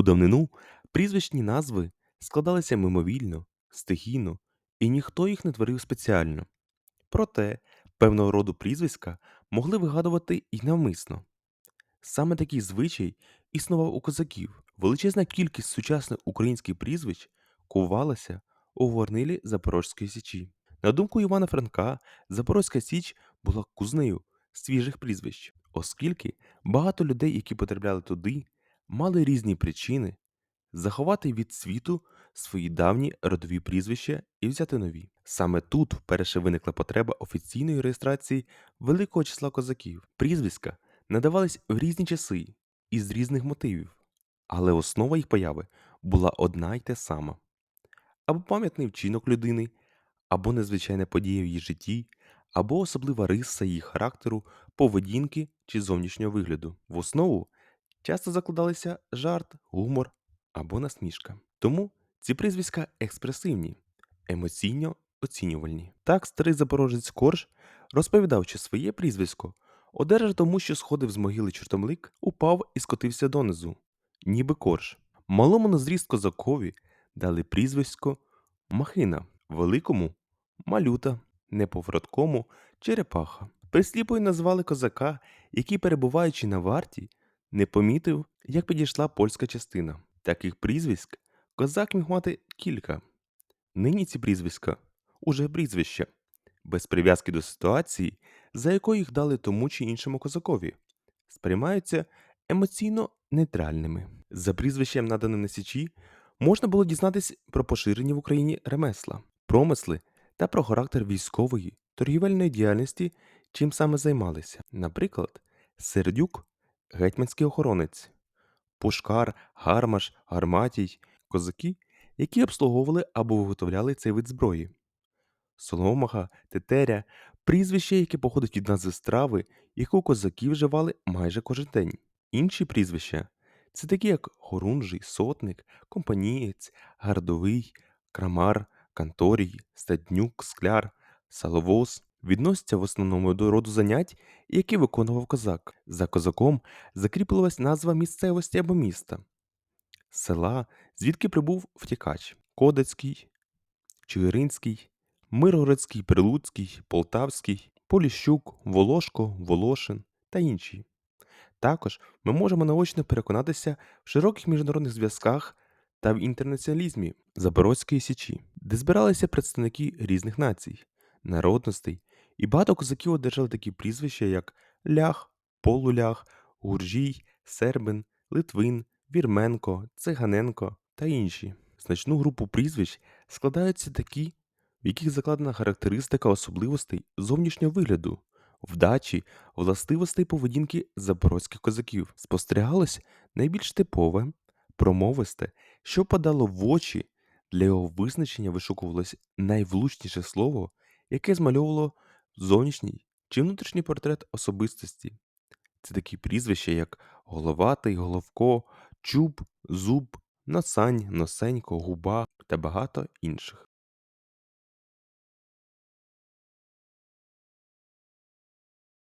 У давнину прізвищні назви складалися мимовільно, стихійно, і ніхто їх не творив спеціально. Проте певного роду прізвиська могли вигадувати і навмисно. Саме такий звичай існував у козаків. Величезна кількість сучасних українських прізвищ кувалася у горнилі Запорозької січі. На думку Івана Франка, Запорозька Січ була кузнею свіжих прізвищ, оскільки багато людей, які потрапляли туди, мали різні причини заховати від світу свої давні родові прізвища і взяти нові. Саме тут вперше виникла потреба офіційної реєстрації великого числа козаків. Прізвиська надавались в різні часи і з різних мотивів, але основа їх появи була одна й те сама: або пам'ятний вчинок людини, або незвичайна подія в її житті, або особлива риса її характеру, поведінки чи зовнішнього вигляду. В основу часто закладалися жарт, гумор або насмішка. Тому ці прізвиська експресивні, емоційно оцінювальні. Так старий запорожець Корж розповідав, що своє прізвисько одержав тому, що сходив з могили чортомлик, упав і скотився донизу, ніби корж. Малому на зріст козакові дали прізвисько Махина, великому малюта, неповороткому черепаха. Присліпою назвали козака, який, перебуваючи на варті, не помітив, як підійшла польська частина. Таких прізвиськ козак міг мати кілька. Нині ці прізвиська уже прізвища, без прив'язки до ситуації, за якою їх дали тому чи іншому козакові, сприймаються емоційно нейтральними. За прізвищем, наданим на січі, можна було дізнатись про поширені в Україні ремесла, промисли та про характер військової, торгівельної діяльності, чим саме займалися. Наприклад, Сердюк гетьманський охоронець, Пушкар, Гармаш, Гарматій, козаки, які обслуговували або виготовляли цей вид зброї. Соломаха, Тетеря прізвище, яке походить від назви страви, яку козаки вживали майже кожен день. Інші прізвища це такі, як Хорунжий, Сотник, Компанієць, Гардовий, Крамар, Канторій, Стаднюк, Скляр, Саловоз відносяться в основному до роду занять, які виконував козак. За козаком закріплювалась назва місцевості або міста, села, звідки прибув втікач Кодацький, Чигиринський, Миргородський, Прилуцький, Полтавський, Поліщук, Волошко, Волошин та інші. Також ми можемо наочно переконатися в широких міжнародних зв'язках та в інтернаціоналізмі Запорозької січі, де збиралися представники різних націй, народностей, і багато козаків одержали такі прізвища, як Лях, Полулях, Гуржій, Сербин, Литвин, Вірменко, Циганенко та інші. Значну групу прізвищ складаються такі, в яких закладена характеристика особливостей зовнішнього вигляду, вдачі, властивостей поведінки запорозьких козаків. Спостерігалось найбільш типове, промовисте, що падало в очі, для його визначення вишукувалось найвлучніше слово, яке змальовувало зовнішній чи внутрішній портрет особистості. Це такі прізвища, як Головатий, Головко, Чуб, Зуб, Носань, Носенько, Губа та багато інших.